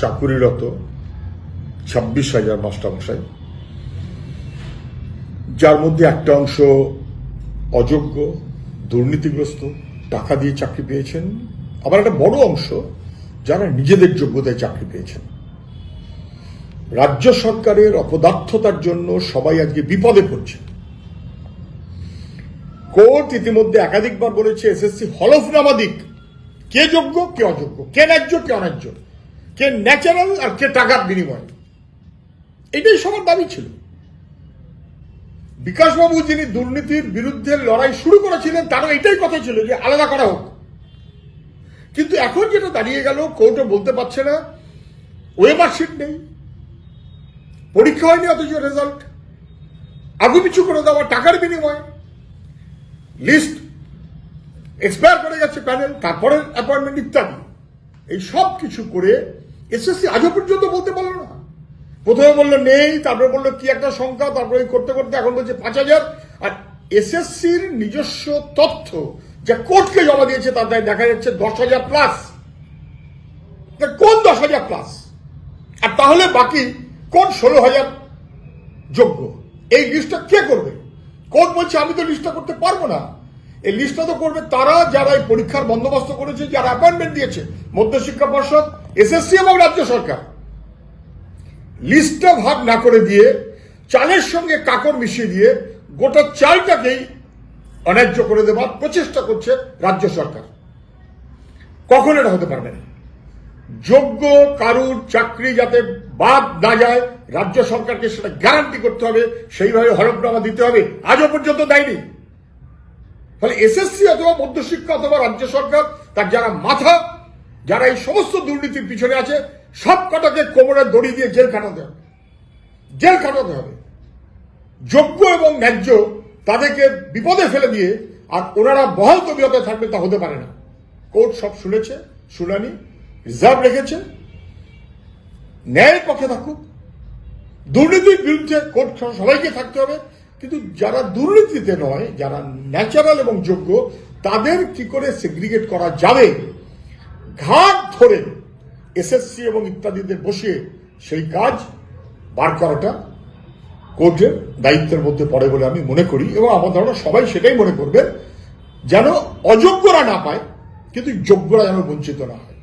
চাকুরিরত ছাব্বিশ হাজার মাস্টারমশাই, যার মধ্যে একটা অংশ অযোগ্য, দুর্নীতিগ্রস্ত, টাকা দিয়ে চাকরি পেয়েছেন, আবার একটা বড় অংশ যারা নিজেদের যোগ্যতায় চাকরি পেয়েছেন। রাজ্য সরকারের অপদার্থতার জন্য সবাই আজকে বিপদে পড়ছে। কোর্ট ইতিমধ্যে একাধিকবার বলেছে, এসএসসি হলফনামা দিক, কে যোগ্য, কে অযোগ্য, কে ন্যায্য, কে অন্যায্য। কে ন্যাচারাল আর কে টাকার বিনিময়। এটাই সবার দাবি ছিল। বিকাশবাবু যিনি দুর্নীতির বিরুদ্ধে লড়াই শুরু করেছিলেন, তারও এটাই কথা ছিল যে আলাদা করা হোক। কিন্তু এখন যেটা দাঁড়িয়ে গেল কোর্টে বলতে পারছে না ওয়েবার শিট নেই, পরীক্ষা হয়নি অথচ রেজাল্ট আগু পিছু করে দেওয়া, টাকার বিনিময়। লিস্ট এক্সপায়ার করে গেছে প্যানেল তারপরে অ্যাপয়েন্টমেন্ট ইত্যাদি। এই সব কিছু করে এসএসসি আজও পর্যন্ত বলতে পারল না। প্রথমে বলল নেই, তারপরে বলল কি একটা সংখ্যা তারপরে করতে করতে এখন বলছে পাঁচ হাজার। আর এসএসসির নিজস্ব তথ্য যা কোর্টকে জমা দিয়েছে তার দায় দেখা যাচ্ছে দশ হাজার প্লাস কোন দশ হাজার প্লাস আর তাহলে বাকি কোন ষোলো হাজার যোগ্য? এই লিস্টটা কে করবে? কোর্ট বলছে, আমি তো লিস্টটা করতে পারব না। এই লিস্টটা তো করবে তারা যারা এই পরীক্ষার বন্দোবস্ত করেছে, যারা অ্যাপয়েন্টমেন্ট দিয়েছে, মধ্যশিক্ষা পর্ষদ এসএসসি এবং রাজ্য সরকার। লিস্টটা ভাগ না করে দিয়ে, চালের সঙ্গে কাকড় মিশিয়ে দিয়ে গোটা চালটাকেই অন্যায্য করে দেওয়ার প্রচেষ্টা করছে রাজ্য সরকার। কখন এটা হতে পারবে না? যোগ্য কারুর চাকরি যাতে বাদ না যায়, রাজ্য সরকারকে সেটা গ্যারান্টি করতে হবে, সেইভাবে হলফনামা দিতে হবে। আজও পর্যন্ত দেয়নি। ফলে এসএসসি অথবা মধ্যশিক্ষা অথবা রাজ্য সরকার, তার যারা মাথা, যারা এই সমস্ত দুর্নীতির পিছনে আছে, সব কটাকে কোমরে দড়ি দিয়ে জেল খাটাতে হবে। জেল খাটাতে হবে। যোগ্য এবং ন্যায্য তাদেরকে বিপদে ফেলে দিয়ে আর ওনারা বহাল তবিয়তে থাকবে তা হতে পারে না। কোর্ট সব শুনেছে, শুনানি, রিজার্ভ রেখেছে। ন্যায়ের পক্ষে থাকুক। দুর্নীতির বিরুদ্ধে কোর্ট সবাইকে থাকতে হবে। কিন্তু যারা দুর্নীতিতে নয়, যারা ন্যাচারাল এবং যোগ্য, তাদের কি করে সেগ্রিগেট করা যাবে? ঘাট ধরে এসএসসি এবং ইত্যাদিদের বসিয়ে সেই কাজ বার করাটা কোর্টের দায়িত্বের মধ্যে পড়ে বলে আমি মনে করি এবং আমার ধারণা সবাই সেটাই মনে করবে, যেন অযোগ্যরা না পায়, কিন্তু যোগ্যরা যেন বঞ্চিত না হয়।